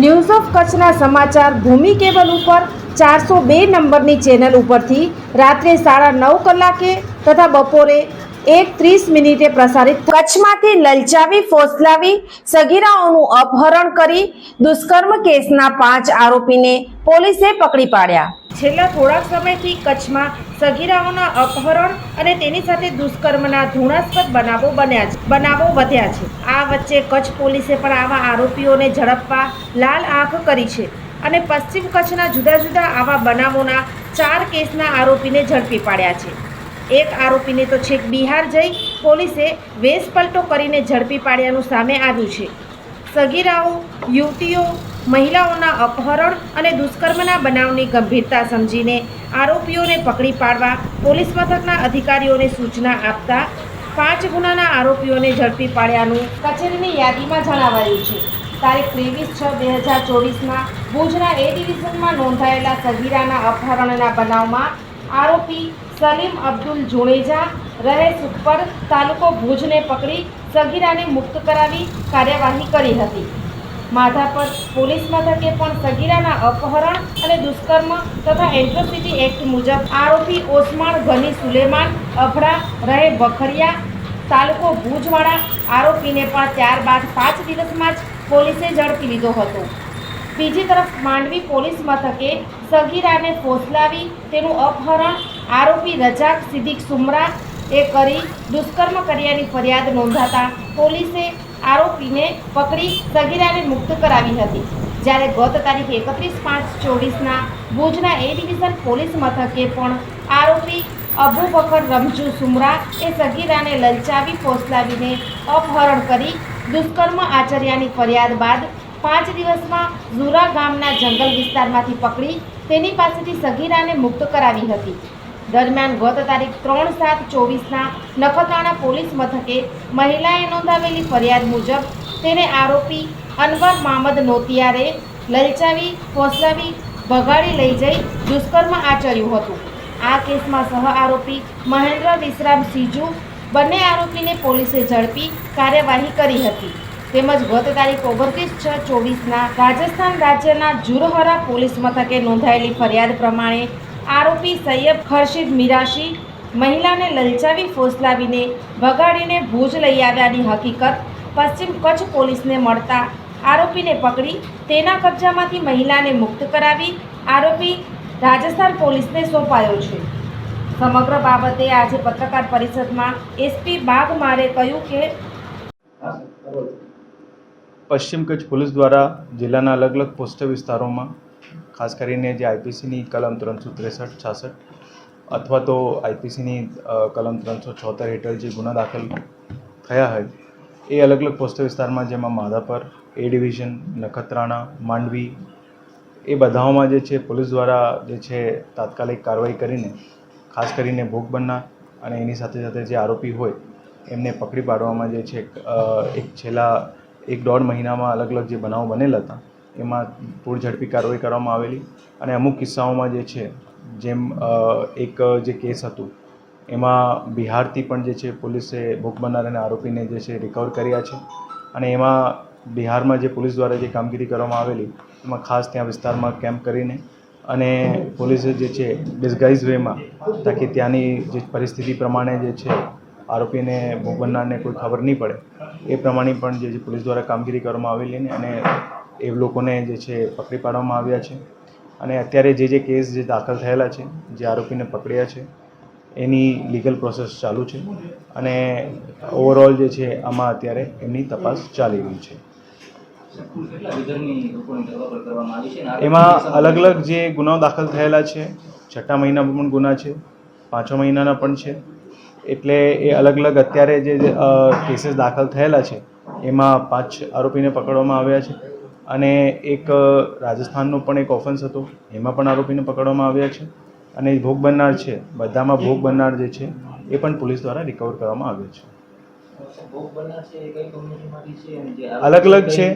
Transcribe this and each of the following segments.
News of કચ્છના સમાચાર ભૂમિ cable ઉપર ચારસો બે નંબરની ચેનલ ઉપરથી રાત્રે સાડા નવ કલાકે તથા બપોરે એક ત્રીસ મિનિટે પ્રસારિત કચ્છમાંથી લલચાવી, ફોસલાવી, સગીરાઓનું અપહરણ કરી દુષ્કર્મ કેસના પાંચ આરોપીને પોલીસે પકડી પાડ્યા. છેલ્લા થોડાક સમયથી કચ્છમાં સગીરાઓના અપહરણ અને તેની સાથે દુષ્કર્મના ધૃણાસ્પદ બનાવો બન્યા છે, બનાવો વધ્યા છે. આ વચ્ચે કચ્છ પોલીસે પણ આવા આરોપીઓને ઝડપવા લાલ આંખ કરી છે અને પશ્ચિમ કચ્છના જુદા જુદા આવા બનાવોના ચાર કેસના આરોપીને ઝડપી પાડ્યા છે. એક આરોપીને તો છેક બિહાર જઈ પોલીસે વેશ પલટો કરીને ઝડપી પાડ્યાનું સામે આવ્યું છે. સગીરાઓ, યુવતીઓ મહિલાઓના અપહરણ અને દુષ્કર્મના બનાવની ગંભીરતા સમજીને આરોપીઓને પકડી પાડવા પોલીસ મથકના અધિકારીઓને સૂચના આપતા પાંચ ગુનાના આરોપીઓને ઝડપી પાડ્યાનું કચેરીની યાદીમાં જણાવાયું છે. તારીખ ત્રેવીસ છ બે હજાર ચોવીસમાં ભુજના એ ડિવિઝનમાં નોંધાયેલા સગીરાના અપહરણના બનાવમાં આરોપી સલીમ અબ્દુલ જુણેજા રહે ઉપર તાલુકો ભુજને પકડી સગીરાને મુક્ત કરાવી કાર્યવાહી કરી હતી. માધાપર પોલીસ મથકે પણ સગીરાના અપહરણ અને દુષ્કર્મ તથા એન્ટ્રોસિટી એક્ટ મુજબ આરોપી ઓસમાણ ગની સુલેમાન અભડા રહે બખરિયા તાલુકો ભુજવાળા આરોપીને પણ ત્યારબાદ પાંચ દિવસમાં જ પોલીસે ઝડપી લીધો હતો. બીજી તરફ માંડવી પોલીસ મથકે સગીરાને ફોસલાવી તેનું અપહરણ આરોપી રજાક સિદ્દીક સુમરા એ કરી દુષ્કર્મ કર્યાની ફરિયાદ નોંધાતા પોલીસે આરોપીને પકડી સગીરાને મુક્ત કરાવી હતી. જ્યારે ગત તારીખ એકત્રીસ પાંચ ચોવીસના ભુજના એ ડિવિઝન પોલીસ મથકે પણ આરોપી અબુ બકર રમજુ સુમરા એ સગીરાને લલચાવી ફોસલાવીને અપહરણ કરી દુષ્કર્મ આચર્યાની ફરિયાદ બાદ પાંચ દિવસમાં ઝુરા ગામના જંગલ વિસ્તારમાંથી પકડી તેની પાસેથી સગીરાને મુક્ત કરાવી હતી. દરમિયાન ગત તારીખ ત્રણ સાત ચોવીસના નખત્રાણા પોલીસ મથકે મહિલાએ નોંધાવેલી ફરિયાદ મુજબ તેને આરોપી અનવર મામદ નોતિયારે લલચાવી, ફોસલાવી, ભગાડી લઈ જઈ દુષ્કર્મ આચર્યું હતું. આ કેસમાં સહ આરોપી મહેન્દ્ર વિશ્રામ સિજુ બંને આરોપીને પોલીસે ઝડપી કાર્યવાહી કરી હતી. તેમજ ગત તારીખ ઓગણત્રીસ છ ચોવીસના રાજસ્થાન રાજ્યના જુરહરા પોલીસ મથકે નોંધાયેલી ફરિયાદ પ્રમાણે આરોપી સૈયદ ખર્શીદ મિરાશી મહિલાને લલચાવી ફોસલાવીને ભગાડીને ભુજ લઈ આવ્યાની હકીકત પશ્ચિમ કચ્છ પોલીસને મળતા આરોપીને પકડી તેના કબજામાંથી મહિલાને મુક્ત કરાવી આરોપી રાજસ્થાન પોલીસને સોંપાયો છે. સમગ્ર બાબતે આજે પત્રકાર પરિષદમાં એસપી બાગમારે કહ્યું કે પશ્ચિમ કચ્છ પોલીસ દ્વારા જિલ્લાના અલગ અલગ પોસ્ટ વિસ્તારોમાં ખાસ કરીને જે આઈપીસીની કલમ ત્રણસો ત્રેસઠ, છાસઠ અથવા તો આઈપીસીની કલમ ત્રણસો છોતેર હેઠળ જે ગુના દાખલ થયા હોય, એ અલગ અલગ પોસ્ટ વિસ્તારમાં જેમાં માધાપર, એ ડિવિઝન, નખત્રાણા, માંડવી એ બધાઓમાં જે છે પોલીસ દ્વારા જે છે તાત્કાલિક કાર્યવાહી કરીને, ખાસ કરીને ભોગ બનનાર અને એની સાથે સાથે જે આરોપી હોય, એમને પકડી પાડવામાં જે છે એક છેલ્લા એક દોઢ મહિનામાં અલગ અલગ જે બનાવો બનેલા હતા એમાં પૂર ઝડપી કાર્યવાહી કરવામાં આવેલી. અને અમુક કિસ્સાઓમાં જે છે, જેમ એક જે કેસ હતું, એમાં બિહારથી પણ જે છે, પોલીસે ભોગ બનનાર અને આરોપીને જે છે રિકવર કર્યા છે. અને એમાં બિહારમાં જે પોલીસ દ્વારા જે કામગીરી કરવામાં આવેલી, એમાં ખાસ ત્યાં વિસ્તારમાં કેમ્પ કરીને અને પોલીસે જે છે ડિસ્ગાઇઝ વેમાં તાકી ત્યાંની જે પરિસ્થિતિ પ્રમાણે જે છે, આરોપીને ભોગ બનનારને કોઈ ખબર નહીં પડે. એ પ્રમાણે પણ જે પોલીસ દ્વારા કામગીરી કરવામાં આવેલી અને એ લોકોને જે છે પકડી પાડવામાં આવ્યા છે. અને અત્યારે જે જે કેસ જે દાખલ થયેલા છે, જે આરોપીને પકડ્યા છે, એની લીગલ પ્રોસેસ ચાલુ છે. અને ઓવરઓલ જે છે આમાં અત્યારે એમની તપાસ ચાલી રહી છે. એમાં અલગ અલગ જે ગુનાઓ દાખલ થયેલા છે, છઠ્ઠા મહિનામાં પણ ગુના છે, પાંચમા મહિનાના પણ છે. એટલે એ અલગ અલગ અત્યારે જે કેસીસ દાખલ થયેલા છે, એમાં પાંચ આરોપીને પકડવામાં આવ્યા છે. અને એક રાજસ્થાનનો પણ એક ઓફેન્સ હતો. એમાં પણ આરોપીને પકડવામાં આવ્યા છે. અને ભોગ બનનાર છે, બધામાં ભોગ બનનાર જે છે, એ પણ પોલીસ દ્વારા રિકવર કરવામાં આવ્યો છે. અલગ અલગ છે,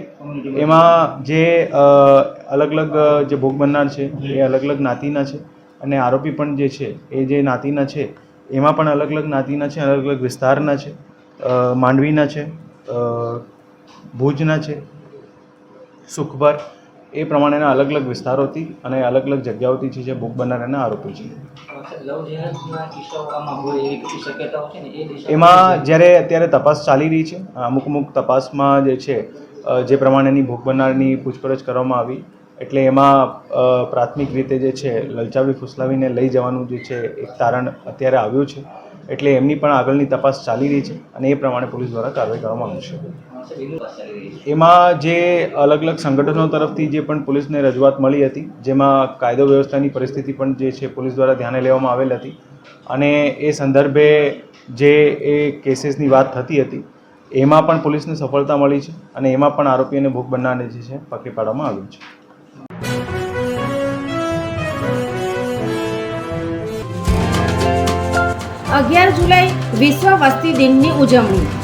એમાં જે અલગ અલગ જે ભોગ બનનાર છે, એ અલગ અલગ નાતીના છે. અને આરોપી પણ જે છે, એ જે નાતીના છે, એમાં પણ અલગ અલગ નાતીના છે, અલગ અલગ વિસ્તારના છે માંડવીના છે ભુજના છે સુખભર એ પ્રમાણેના અલગ અલગ વિસ્તારોથી અને અલગ અલગ જગ્યાઓથી છે જે બુક બનાવવાના આરોપી છે. એમાં જ્યારે અત્યારે તપાસ ચાલી રહી છે અમુક અમુક તપાસમાં જે છે જે પ્રમાણેની ભોગ બનારની પૂછપરછ કરવામાં આવી એટલે એમાં પ્રાથમિક રીતે જે છે લલચાવી ફુસલાવીને લઈ જવાનું જે છે એક તારણ અત્યારે આવ્યું છે એટલે એમની પણ આગળની તપાસ ચાલી રહી છે અને એ પ્રમાણે પોલીસ દ્વારા કાર્યવાહી કરવામાં આવશે એમાં જે અલગ અલગ સંગઠનો તરફથી જે પણ પોલીસને રજૂઆત મળી હતી, જેમાં કાયદો વ્યવસ્થાની પરિસ્થિતિ પણ જે છે પોલીસ દ્વારા ધ્યાને લેવામાં આવેલ હતી અને એ સંદર્ભે જે એ કેસીસની વાત થતી હતી, એમાં પણ પોલીસને સફળતા મળી છે અને એમાં પણ આરોપીઓને ભૂખ બનનારને જે છે પકડી પાડવામાં આવ્યું છે. અગિયાર જુલાઈ વિશ્વ વસ્તી દિનની ઉજવણી.